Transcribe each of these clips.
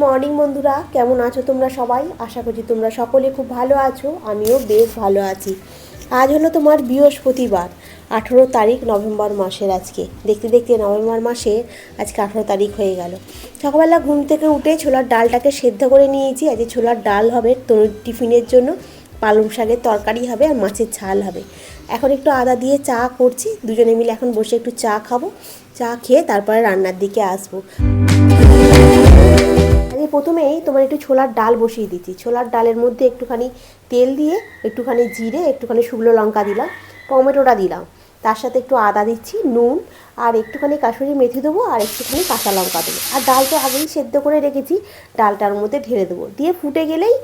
Morning বন্ধুরা, কেমন আছো তোমরা সবাই? আশা করছি তোমরা সকলে খুব ভালো আছো, আমিও বেশ ভালো আছি। আজ হলো তোমার বৃহস্পতিবার, আঠেরো তারিখ নভেম্বর মাসের আজকে। দেখতে দেখতে নভেম্বর মাসে আজকে আঠেরো তারিখ হয়ে গেল। সকালবেলা ঘুম থেকে উঠে ছোলার ডালটাকে সেদ্ধ করে নিয়েছি। আজকে ছোলার ডাল হবে তনুর টিফিনের জন্য, পালং শাকের তরকারি হবে আর মাছের ঝাল হবে। এখন একটু আদা দিয়ে চা করছি, দুজনে মিলে এখন বসে একটু চা খাব। চা খেয়ে তারপরে রান্নার দিকে আসব। আমি প্রথমেই তোমার একটু ছোলার ডাল বসিয়ে দিচ্ছি। ছোলার ডালের মধ্যে একটুখানি তেল দিয়ে, একটুখানি জিরে, একটুখানি শুকনো লঙ্কা দিলাম, টমেটোটা দিলাম। তার সাথে একটু আদা দিচ্ছি, নুন, আর একটুখানি কাশুরি মেথি দেবো, আর একটুখানি কাঁচা লঙ্কা দেবো। আর ডাল তো আগেই সেদ্ধ করে রেখেছি, ডালটার মধ্যে ঢেলে দেবো। দিয়ে ফুটে গেলেই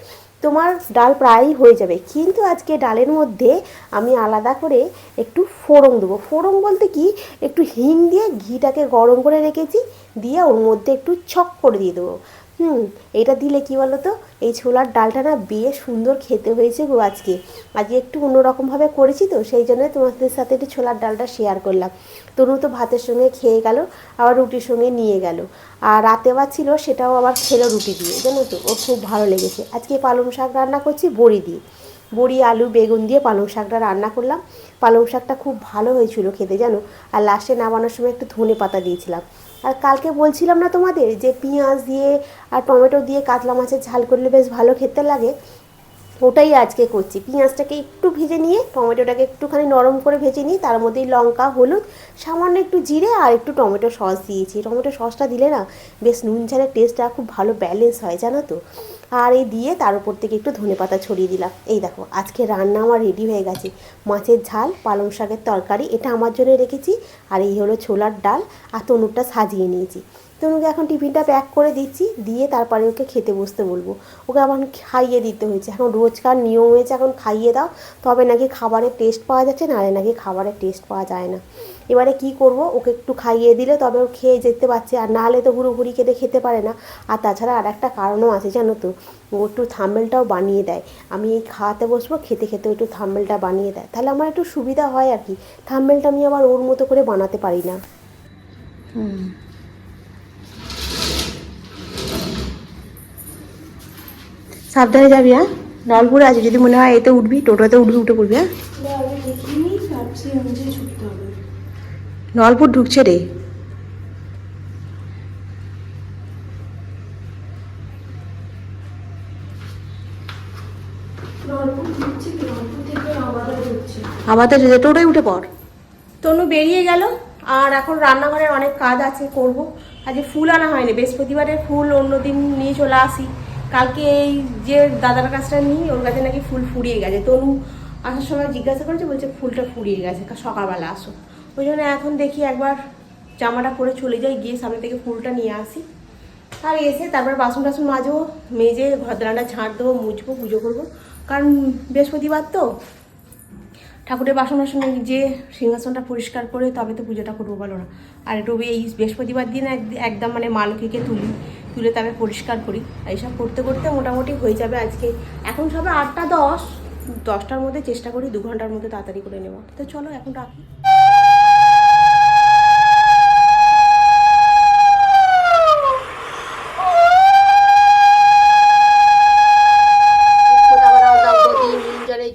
তোমার ডাল প্রায়ই হয়ে যাবে। কিন্তু আজকে ডালের মধ্যে আমি আলাদা করে একটু ফোড়ন দেবো। ফোড়ন বলতে কি? একটু হিং দিয়ে ঘিটাকে গরম করে রেখেছি, দিয়ে ওর মধ্যে একটু ছক করে দিয়ে দেবো। হুম, এটা দিলে কি বলো তো এই ছোলার ডালটা না বেশ সুন্দর খেতে হয়েছে গো আজকে। আজকে একটু অন্যরকমভাবে করেছি তো, সেই জন্য তোমাদের সাথে একটু ছোলার ডালটা শেয়ার করলাম। তনু তো ভাতের সঙ্গে খেয়ে গেল, আবার রুটির সঙ্গে নিয়ে গেল। আর রাতে আবার ছিল, সেটাও আবার খেলো রুটি দিয়ে, জানো তো? ওর খুব ভালো লেগেছে। আজকে পালং শাক রান্না করছি, বড়ি দিয়ে। বড়ি, আলু, বেগুন দিয়ে পালং শাকটা রান্না করলাম। পালং শাকটা খুব ভালো হয়েছিল খেতে, জানো? আর লাস্টে নামানোর সময় একটু ধনে পাতা দিয়েছিলাম। আর কালকে বলছিলাম না তোমাদের যে পেঁয়াজ দিয়ে আর টমেটো দিয়ে কাতলা মাছের ঝাল করলে বেশ ভালো খেতে লাগে? ওটাই আজকে করছি। পেঁয়াজটাকে একটু ভেজে নিয়ে, টমেটোটাকে একটুখানি নরম করে ভেজে নিয়ে, তার মধ্যেই লঙ্কা, হলুদ, সামান্য একটু জিরে আর একটু টমেটো সস দিয়েছি। টমেটো সসটা দিলে না বেশ নুন ঝালের টেস্টটা খুব ভালো ব্যালেন্স হয়, জানো তো? আর এই দিয়ে তার উপর থেকে একটু ধনে পাতা ছড়িয়ে দিলাম। এই দেখো, আজকে রান্না আমার রেডি হয়ে গেছে। মাছের ঝাল, পালং শাকের তরকারি, এটা আমার জন্য রেখেছি। আর এই হলো ছোলার ডাল, আর তনুরটা সাজিয়ে নিয়েছি। তনুকে এখন টিফিনটা প্যাক করে দিচ্ছি, দিয়ে তারপরে ওকে খেতে বসতে বলব। ওকে এখন খাইয়ে দিতে হয়েছে। এখন রোজকার নিয়ম হয়েছে, এখন খাইয়ে দাও। তবে নাকি খাবারের টেস্ট পাওয়া যাচ্ছে, নাহলে নাকি খাবারের টেস্ট পাওয়া যায় না। এবারে কি করব? ওকে একটু খাইয়ে দিলে তবে ও খেয়ে যেতে পারছে, আর নাহলে তো হুড়োহুড়ি খেতে খেতে পারে না। আর তাছাড়া আর একটা কারণও আছে, জানো তো? ও একটু থাম্বেলটাও বানিয়ে দেয়। আমি এই খাওয়াতে বসবো, খেতে খেতে একটু থাম্বেলটা বানিয়ে দেয়। তাহলে আমার একটু সুবিধা হয় আর কি। থাম্বেলটা আমি আবার ওর মতো করে বানাতে পারি না। হুম। সাবধানে যাবি হ্যাঁ? নলপুরে আছে, যদি মনে হয় এতে উঠবি, টোটোতে উঠবি, উঠে পড়বি হ্যাঁ? নলপুর ঢুকছে রে। আমাদের টোটোয় উঠে পড়। তনু বেরিয়ে গেল, আর এখন রান্নাঘরের অনেক কাজ আছে, করব। আজকে ফুল আনা হয়নি বৃহস্পতিবারের ফুল অন্যদিন নিয়ে চলে আসি। কালকে এই যে দাদার কাছটা নিই ওর কাছে নাকি ফুল ফুরিয়ে গেছে। তনু আসার সময় জিজ্ঞাসা করেছে, বলছে ফুলটা ফুরিয়ে গেছে সকালবেলা আসো। ওই জন্য এখন দেখি একবার জামাটা পরে চলে যাই, গিয়ে সামনে থেকে ফুলটা নিয়ে আসি। আর এসে তারপর বাসন টাসন মাজবো, মেজে ঘর দালানটা ঝাঁট দেবো, মুছবো, পুজো করব। কারণ বৃহস্পতিবার তো। ঠাকুরের বাসন বাসন যে সিংহাসনটা পরিষ্কার করে তবে তো পুজোটা করব বলো না। আর একটু এই বৃহস্পতিবার দিন এক- একদম মানে মা লক্ষ্মীকে তুলি। তুলে তারপরে পরিষ্কার করি এইসব করতে করতে মোটামুটি হয়ে যাবে আজকে এখন সবে আটটা দশ দশটার মধ্যে চেষ্টা করি দু ঘণ্টার মধ্যে তাড়াতাড়ি করে নেওয়া তো চলো এখন রাখি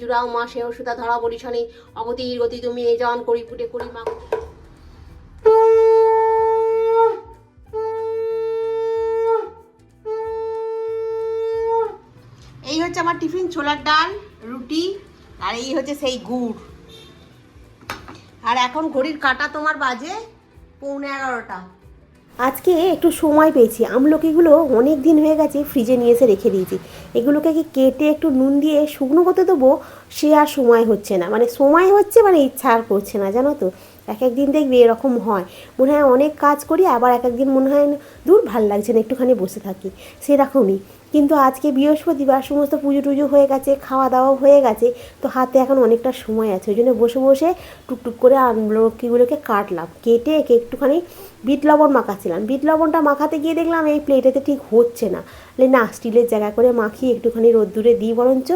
জুড়াও মা সেও সুতা ধরা বলিছনে অগতির গতি তুমি এ জন করি ফুটে করি মা এই হচ্ছে আমার টিফিন, ছোলার ডাল, রুটি, আর এই হচ্ছে সেই গুড়। আর এখন ঘড়ির কাটা তোমার বাজে পৌনে এগারোটা। আজকে একটু সময় পেয়েছি। আমলকিগুলো অনেক দিন হয়ে গেছে, ফ্রিজে নিয়ে এসে রেখে দিয়েছি। এগুলোকে কি কেটে একটু নুন দিয়ে শুকনো করতে দেবো? সে আর সময় হচ্ছে না। মানে সময় হচ্ছে মানে ইচ্ছা আর করছে না, জানো তো? এক একদিন দেখবি এরকম হয়। মনে হয় অনেক কাজ করি, আবার এক একদিন মনে হয় দূর ভালো লাগছে না, একটুখানি বসে থাকি। সেরকমই। কিন্তু আজকে বৃহস্পতিবার সমস্ত পুজো টুজো হয়ে গেছে, খাওয়া দাওয়া হয়ে গেছে, তো হাতে এখন অনেকটা সময় আছে। ওই জন্য বসে বসে টুকটুক করে আমলকিগুলোকে কাটলাম, কেটে একে একটুখানি বিট লবণ মাখাচ্ছিলাম। বিট লবণটা মাখাতে গিয়ে দেখলাম এই প্লেটেতে ঠিক হচ্ছে না। না স্টিলের জায়গা করে মাখিয়ে একটুখানি রোদ্দুরে দিই বরঞ্চ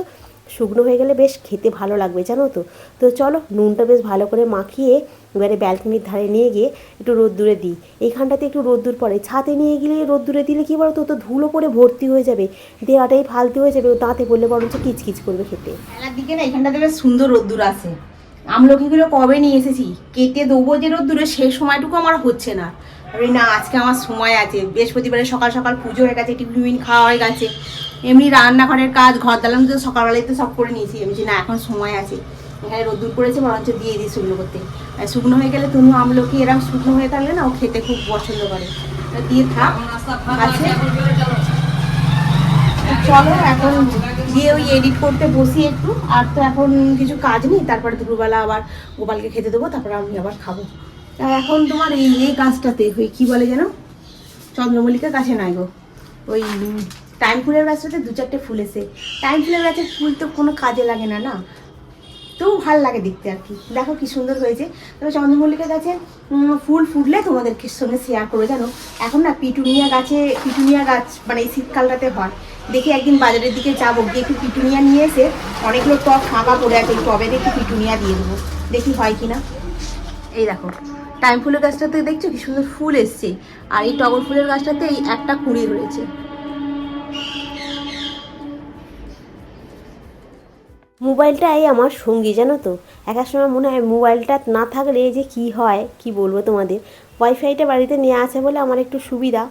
শুকনো হয়ে গেলে বেশ খেতে ভালো লাগবে, জানো তো? তো চলো নুনটা বেশ ভালো করে মাখিয়ে এবারে ব্যালকনির ধারে নিয়ে গিয়ে একটু রোদ্দুরে দিই। এইখানটাতে একটু রোদ্দুর পড়ে। ছাদে নিয়ে গেলে রোদ্দুরে দিলে কী বলো তো তো ধুলো পরে ভর্তি হয়ে যাবে। দেওয়াটাই ফালতু হয়ে যাবে। দাঁতে বললে বরঞ্চ কিচকিচ করবে খেতে। মেলার দিকে না এখানটাতে বেশ সুন্দর রোদ্দুর আছে। আমলকিগুলো কবে নিয়ে এসেছি? কেটে দেবো যে রোদ্দুরে সেই সময়টুকু আমার হচ্ছে না। আমি না, আজকে আমার সময় আছে। বৃহস্পতিবারে সকাল সকাল পুজো হয়ে গেছে, টিফিন খাওয়া হয়ে গেছে। এমনি রান্নাঘরের কাজ, ঘর দালান তো সকালবেলায় তো সব করে নিয়েছি। আমি না, এখন সময় আছে। এখানে রোদ্দুর পড়েছে বরঞ্চ দিয়ে দিই শুকনো করতে। আর শুকনো হয়ে গেলে তুমি আমলকি এরকম শুকনো হয়ে থাকলে না ও খেতে খুব পছন্দ করে। দিয়ে থাক, আছে? চলো, এখন গিয়ে ওই এডিট করতে বসি একটু। আর তো এখন কিছু কাজ নেই, তারপরে দুপুরবেলা আবার গোপালকে খেতে দেবো, তারপরে আমি আবার খাব। আর এখন তোমার এই এই গাছটাতে ওই কি বলে যেন? চন্দ্রমল্লিকা গাছে নাই গো। ওই টাইম ফুলের গাছটাতে দু চারটে ফুল এসে। টাইম ফুলের গাছের ফুল তো কোনো কাজে লাগে না না? তবু ভালো লাগে দেখতে আর কি। দেখো কি সুন্দর হয়েছে। তবে চন্দ্রমল্লিকা গাছে ফুল ফুটলে তোমাদেরকে সঙ্গে শেয়ার করবে, জানো? এখন না পিটুনিয়া গাছে, পিটুনিয়া গাছ মানে এই শীতকালটাতে হয়। দেখি একদিন বাজারের দিকে যাব, গিয়ে একটু পিটুনিয়া নিয়ে এসে অনেকগুলো টব ফাঁকা পড়ে আছে টবে দেখি পিটুনিয়া দিয়ে দেবো। দেখি হয় কি না এই দেখো। টাইম ফুলের গাছটাতে দেখছ কি সুন্দর ফুল এসছে। আর এই টগর ফুলের গাছটাতে এই একটা কুড়ি রয়েছে। মোবাইলটাই আমার সঙ্গী, জানো তো? এক সময় মনে হয় মোবাইলটা না থাকলে যে কি হয়, কি বলব তোমাদের? ওয়াইফাইটা বাড়িতে নিয়ে আছে বলে আমার একটু সুবিধা।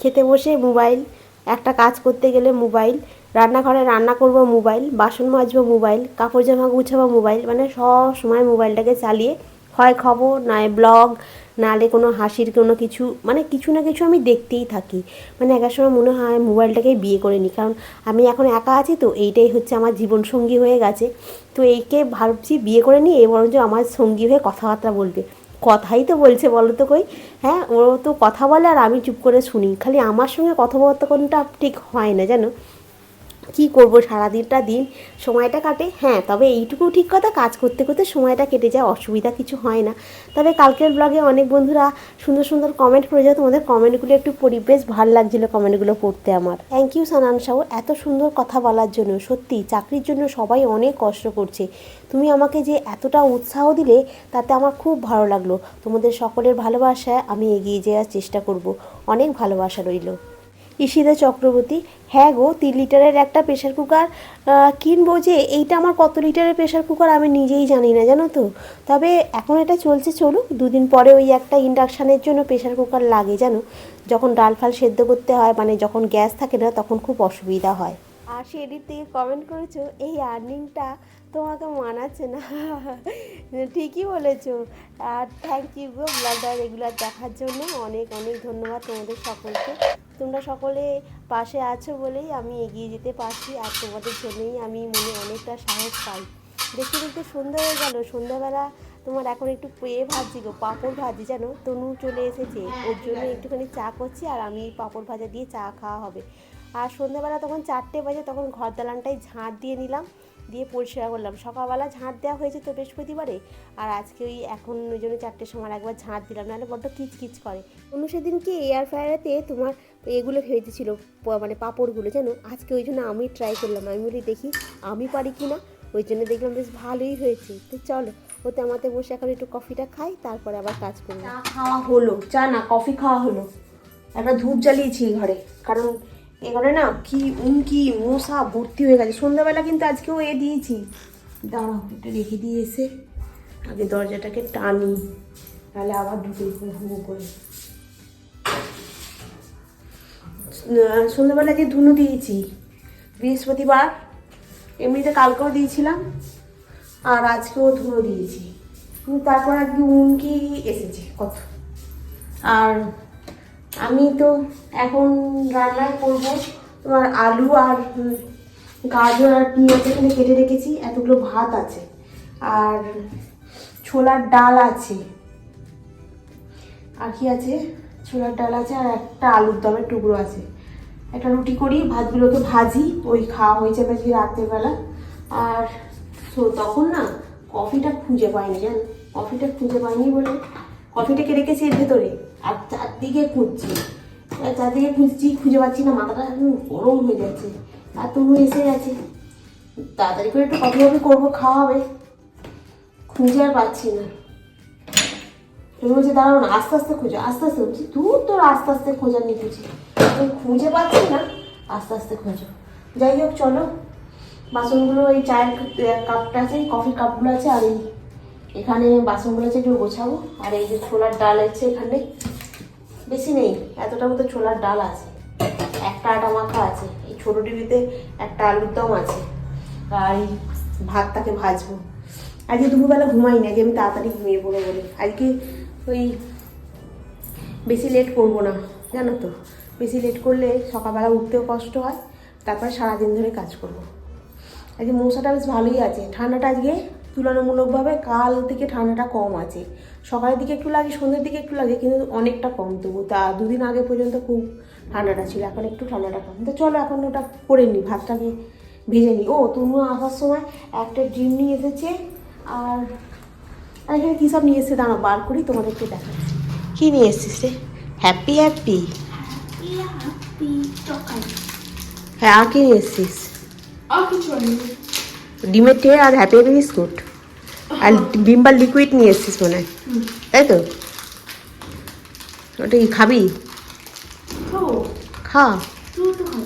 খেতে বসে মোবাইল, একটা কাজ করতে গেলে মোবাইল, রান্নাঘরে রান্না করব মোবাইল, বাসন মাজবো মোবাইল, কাপড় জামা গুছাবো মোবাইল মানে সব সময় মোবাইলটাকে চালিয়ে হয় খবর নয় ব্লগ নালে কোনো হাসির কোনো কিছু মানে কিছু না কিছু আমি দেখতেই থাকি। মানে একার সময় মনে হয় মোবাইলটাকেই বিয়ে করে নিই। কারণ আমি এখন একা আছি তো, এইটাই হচ্ছে আমার জীবনসঙ্গী হয়ে গেছে। তো এইকে ভাবছি বিয়ে করে নিই এই বরঞ্চ আমার সঙ্গী হয়ে কথাবার্তা বলবে। কথাই তো বলছে বলো তো কই? হ্যাঁ ও তো কথা বলে আর আমি চুপ করে শুনি। খালি আমার সঙ্গে কথোপকথনটা ঠিক হয় না, জানো? কি করব সারাদিনটা দিন? সময়টা কাটে? হ্যাঁ তবে এইটুকু ঠিক কথা, কাজ করতে করতে সময়টা কেটে যায়, অসুবিধা কিছু হয় না। তবে কালকের ব্লগে অনেক বন্ধুরা সুন্দর সুন্দর কমেন্ট করে যায় তোমাদের কমেন্টগুলো একটু পড়ি বেশ ভালো লাগছিল কমেন্টগুলো পড়তে আমার। থ্যাংক ইউ সানান সাহু এত সুন্দর কথা বলার জন্য, সত্যি, চাকরির জন্য সবাই অনেক কষ্ট করছে। তুমি আমাকে যে এতটা উৎসাহ দিলে, তাতে আমার খুব ভালো লাগল। তোমাদের সকলের ভালোবাসায় আমি এগিয়ে যাওয়ার চেষ্টা করব। অনেক ভালোবাসা রইল। ঈশিতা চক্রবর্তী হ্যাঁ গো, তিন লিটারের একটা প্রেশার কুকার কিনবো যে, এইটা আমার কত লিটারের প্রেশার কুকার আমি নিজেই জানি না, জানো তো? তবে এখন এটা চলছে, চলুক, দুদিন পরে ওই একটা ইন্ডাকশানের জন্য প্রেশার কুকার লাগে, জানো? যখন ডাল ফাল সেদ্ধ করতে হয় মানে যখন গ্যাস থাকে না, তখন খুব অসুবিধা হয়। আর সে এডিট থেকে কমেন্ট করেছ, এই আর্নিংটা তোমাকে মানাচ্ছে না। ঠিকই বলেছ। আর থ্যাংক ইউ গো ব্লগটা রেগুলার দেখার জন্য। অনেক অনেক ধন্যবাদ তোমাদের সকলকে। তোমরা সকলে পাশে আছো বলেই আমি এগিয়ে যেতে পারছি আর তোমাদের জন্যই আমি মনে অনেকটা সাহস পাই। দেখতে দেখতে সন্ধ্যা হয়ে গেল। সন্ধ্যাবেলা তোমার এখন একটু পেয়ে ভাজি গো, পাঁপড় ভাজি। জানো, তনু চলে এসেছে। ওর জন্য একটুখানি চা করছি আর আমি পাঁপড় ভাজা দিয়ে চা খাওয়া হবে। আর সন্ধ্যাবেলা তখন চারটে বাজে তখন ঘর দালানটাই ঝাঁট দিয়ে নিলাম, দিয়ে পরিষ্কার করলাম। সকালবেলা ঝাঁট দেওয়া হয়েছে তো বৃহস্পতিবারে, আর আজকে ওই এখন ওই জন্য চারটের সময় একবার ঝাঁট দিলাম, নাহলে বড্ড কিচকিচ করে। অন্য সেদিনকে এয়ার ফ্রায়ারেতে তোমার এগুলো ভেজেছিল মানে পাঁপড়গুলো জানো? আজকে ওই জন্য আমি ট্রাই করলাম আমি বলি দেখি আমি পারি কি না? ওই জন্য দেখলাম বেশ ভালোই হয়েছে। তো চলো, ওতে আমাদের বসে এখন একটু কফিটা খাই, তারপরে আবার কাজ করব। চা খাওয়া হলো, চা না কফি খাওয়া হলো। একটা ধূপ জ্বালিয়েছি ঘরে, কারণ এ ঘরে না, কি উনকি, মশা ভর্তি হয়ে গেছে। সন্ধ্যাবেলা কিন্তু আজকেও এ দিয়েছি। দাঁড়াও, এটা রেখে দিয়ে এসে আগে দরজাটাকে টানি, তাহলে আবার ঢুকে ঘুমো করে। সন্ধ্যাবেলা যে ধুনো দিয়েছি, বৃহস্পতিবার, এমনিতে কালকেও দিয়েছিলাম, আর আজকেও ধুনো দিয়েছি। তারপর আজকে উনকি এসেছে কত আর আমি তো এখন রান্না করব। তোমার আলু আর গাজর আর পেঁয়াজ এখানে কেটে রেখেছি, এতগুলো ভাত আছে। আর ছোলার ডাল আছে। আর কি আছে? ছোলার ডাল আছে আর একটা আলুর দমের টুকরো আছে। একটা রুটি করি, ভাতগুলোকে ভাজি, ওই খাওয়া হয়ে যাবে আজকে রাত্রেবেলা। আর তো তখন না কফিটা খুঁজে পাইনি জান? কফিটা খুঁজে পাইনি বলে কফিটাকে রেখেছি এর ভেতরে, আর চারদিকে খুঁজছি। চারদিকে খুঁজছি, খুঁজে পাচ্ছি না, মাথাটা গরম হয়ে যাচ্ছে। আর তবু এসে গেছে। তাড়াতাড়ি করে একটু কফি কফি করব, খাওয়া হবে। খুঁজে আর পাচ্ছি না। তুমি বলছি, দাঁড়াও না, আস্তে আস্তে খোঁজো, আস্তে আস্তে বলছি তুই তোর আস্তে আস্তে খোঁজার নিয়ে খুঁজি আমি খুঁজে পাচ্ছি না, আস্তে আস্তে খোঁজো। যাই হোক, চলো। বাসনগুলো, এই চায়ের কাপটা আছে কফির কাপগুলো আছে, আর এই এখানে বাসনগুলো আছে একটু গোছাবো। আর এই যে ছোলার ডাল আছে এখানে। বেশি নেই এতটা মতো ছোলার ডাল আছে। একটা আটা মাখা আছে, এই ছোটো টিভিতে একটা আলুর দম আছে। আর এই ভাতটাকে ভাজবো। আজকে দুপুরবেলা ঘুমাই না যে আমি তাড়াতাড়ি ঘুমিয়ে পড়ব বলে। আজকে ওই বেশি লেট করব না, জানো তো? বেশি লেট করলে সকালবেলা উঠতেও কষ্ট হয়, তারপরে সারাদিন ধরে কাজ করব। আজকে মশাটা বেশ ভালোই আছে, ঠান্ডাটা আজকে তুলনামূলকভাবে কাল থেকে ঠান্ডাটা কম আছে। সকালের দিকে একটু লাগে সন্ধ্যের দিকে একটু লাগে কিন্তু অনেকটা কম। তবু তা দুদিন আগে পর্যন্ত খুব ঠান্ডাটা ছিল এখন একটু ঠান্ডাটা কম। তো চলো এখন ওটা করে নিই ভাতটাকে ভেজে নিই। ও তুমি আসার সময় একটা ডিম নিয়ে এসেছে আর আর এখানে কী সব নিয়ে এসেছে দাঁড়া বার করি তোমাদেরকে দেখাচ্ছি। কী নিয়ে এসছিস রে? Happy happy. হ্যাঁ আর কি নিয়ে এসছিস? আর কিছু ডিমের টে আর হ্যাপি হ্যাপি বিস্কুট? আর বিম্বার লিকুইড নিয়ে এসছিস মনে হয় তাই তো ওটা কি খাবি খাব খা তুই তো খাব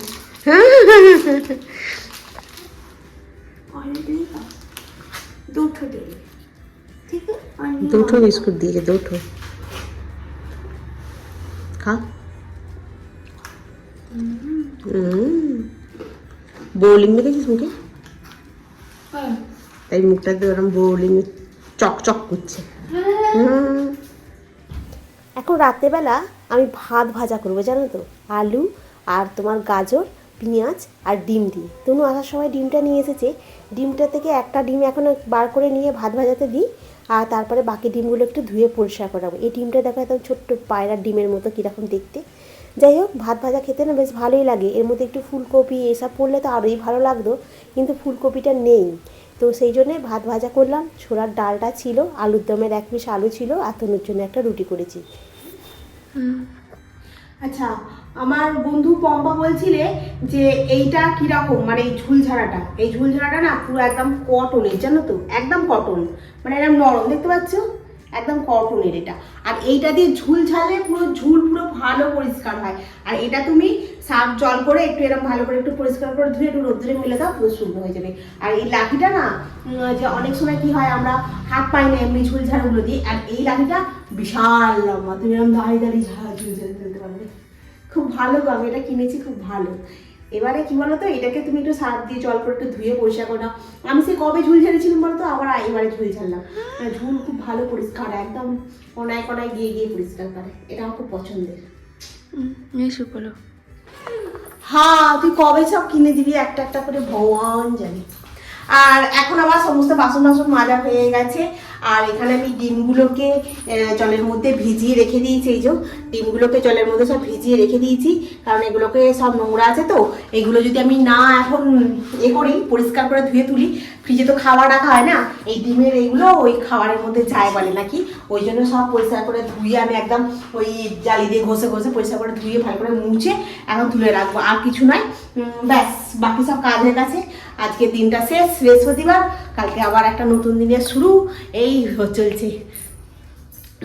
অলরেডি দুটো দিন ঠিক আছে দুটো বিস্কুট দিয়েছে দুটো খা বোলিং দেখেছিস মুখে হ্যাঁ তাই মুখটা দিয়ে ওরকম বোলিং চকচক করছে। এখন রাত্রেবেলা আমি ভাত ভাজা করব, জানো তো? আলু আর তোমার গাজর, পেঁয়াজ আর ডিম দিয়ে। তনু আসার সময় ডিমটা নিয়ে এসেছে। ডিমটা থেকে একটা ডিম এখন বার করে নিয়ে ভাত ভাজাতে দিই আর তারপরে বাকি ডিমগুলো একটু ধুয়ে পরিষ্কার করাবো এই ডিমটা দেখো একদম ছোট্ট পায়রার ডিমের মতো কীরকম দেখতে। যাই হোক, ভাত ভাজা খেতে না বেশ ভালোই লাগে। এর মধ্যে একটু ফুলকপি এসব পড়লে তো আরোই ভালো লাগতো, কিন্তু ফুলকপিটা নেই। তো সেই জন্যে ভাত ভাজা করলাম, ছোলার ডালটা ছিল, আলুর দমের এক পিস আলু ছিল, আর তনুর জন্য একটা রুটি করেছি। আচ্ছা আমার বন্ধু পম্পা বলছিলে যে এইটা কীরকম মানে এই ঝুলঝাড়াটা এই ঝুলঝাড়াটা না পুরো একদম কটনের জানো তো? একদম কটন মানে একদম নরম, দেখতে পাচ্ছ? একদম কটনের এটা। আর এইটা দিয়ে ঝুল ঝালে পুরো ঝুল পুরো ভালো পরিষ্কার হয়। আর এটা তুমি সার্ফ জল করে একটু এরকম ভালো করে একটু পরিষ্কার করে ধুয়ে একটু রোদ্রে মেলে দাও, পুরো শুকনো হয়ে যাবে। আর এই লাঠিটা না যে অনেক সময় কি হয়, আমরা হাত পাই না এমনি ঝুল ঝাড়ুগুলো দিয়ে। আর এই লাঠিটা বিশাল লম্বা, তুমি এরকম দাঁড়িয়ে দাঁড়িয়ে ঝাড়া ঝুল ঝাড়ে ফেলতে পারবে। খুব ভালো আমি এটা কিনেছি, খুব ভালো। এবারে কি বলতো এটাকে তুমি একটু সার্ফ দিয়ে জল করে একটু ধুয়ে পরিষ্কার করে নাও। আমি সে কবে ঝুল ঝেড়েছিলাম বলতো? আবার এবারে ঝুল ঝাড়লাম। মানে ঝুল খুব ভালো পরিষ্কার একদম কোনায় কোনায় গিয়ে গিয়ে পরিষ্কার করে। এটা আমার খুব পছন্দের। এসো বলো। হ্যাঁ তুই কবে সব কিনে দিবি? একটা একটা করে ভগবান জানি। আর এখন আমার সমস্ত বাসন বাসন মাজা হয়ে গেছে। আর এখানে আমি ডিমগুলোকে জলের মধ্যে ভিজিয়ে রেখে দিয়েছি এই যে ডিমগুলোকে জলের মধ্যে সব ভিজিয়ে রেখে দিয়েছি, কারণ এগুলোকে সব নোংরা আছে তো। এগুলো যদি আমি না এখন এ করি, পরিষ্কার করে ধুয়ে তুলি, ফ্রিজে তো খাবার রাখা হয় না, এই ডিমের এইগুলো ওই খাবারের মধ্যে যায় বলে নাকি? ওই জন্য সব পরিষ্কার করে ধুয়ে আমি একদম ওই জালি দিয়ে ঘষে ঘষে পরিষ্কার করে ধুয়ে ভালো করে মুছে এখন তুলে রাখব। আর কিছু নয় ব্যাস, বাকি সব কাজ হয়ে গেছে আজকে দিনটা শেষ, বৃহস্পতিবার, কালকে আবার একটা নতুন দিনের শুরু, এই চলছে।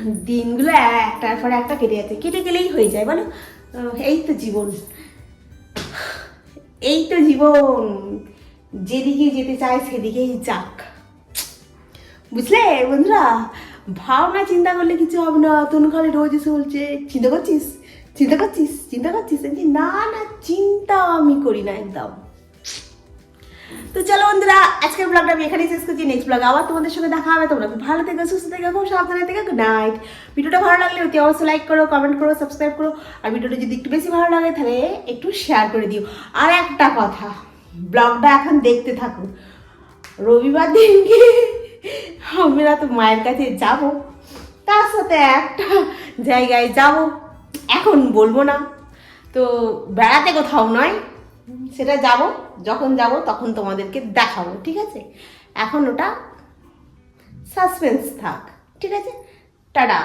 দিনগুলো একটার পরে একটা কেটে যাচ্ছে। কেটে গেলেই হয়ে যায়, বলো? এই তো জীবন। এই তো জীবন। যেদিকে যেতে চায় সেদিকেই যাক। বুঝলে বন্ধুরা? ভাবনা চিন্তা করলে কিছু হবে না। তনু খালি রোজ এসে বলছে, চিন্তা করছিস? চিন্তা করছিস? চিন্তা করছিস? না না, চিন্তা আমি করি না একদম। তো চলো বন্ধুরা, আজকের ব্লগটা আমি এখানেই শেষ করছি। নেক্সট ব্লগ আবার তোমাদের সঙ্গে দেখা হবে। তোমরা খুব ভালো থেকো, সুস্থ থেকো, খুব সাবধানে থেকো গুড নাইট ভিডিওটা ভালো লাগলে অতি অবশ্যই লাইক করো কমেন্ট করো সাবস্ক্রাইব করো। আর ভিডিওটা যদি একটু বেশি ভালো লাগে, তাহলে একটু শেয়ার করে দিও। আর একটা কথা ব্লগটা এখন দেখতে থাকো। রবিবার দিনকে আমরা তো মায়ের কাছে যাব। তার সাথে একটা জায়গায় যাব। এখন বলব না। তো বেড়াতে কোথাও নয়। সেটা যাব, যখন যাব তখন তোমাদেরকে দেখাবো, ঠিক আছে? এখন ওটা সাসপেন্স থাক, ঠিক আছে? টাটা!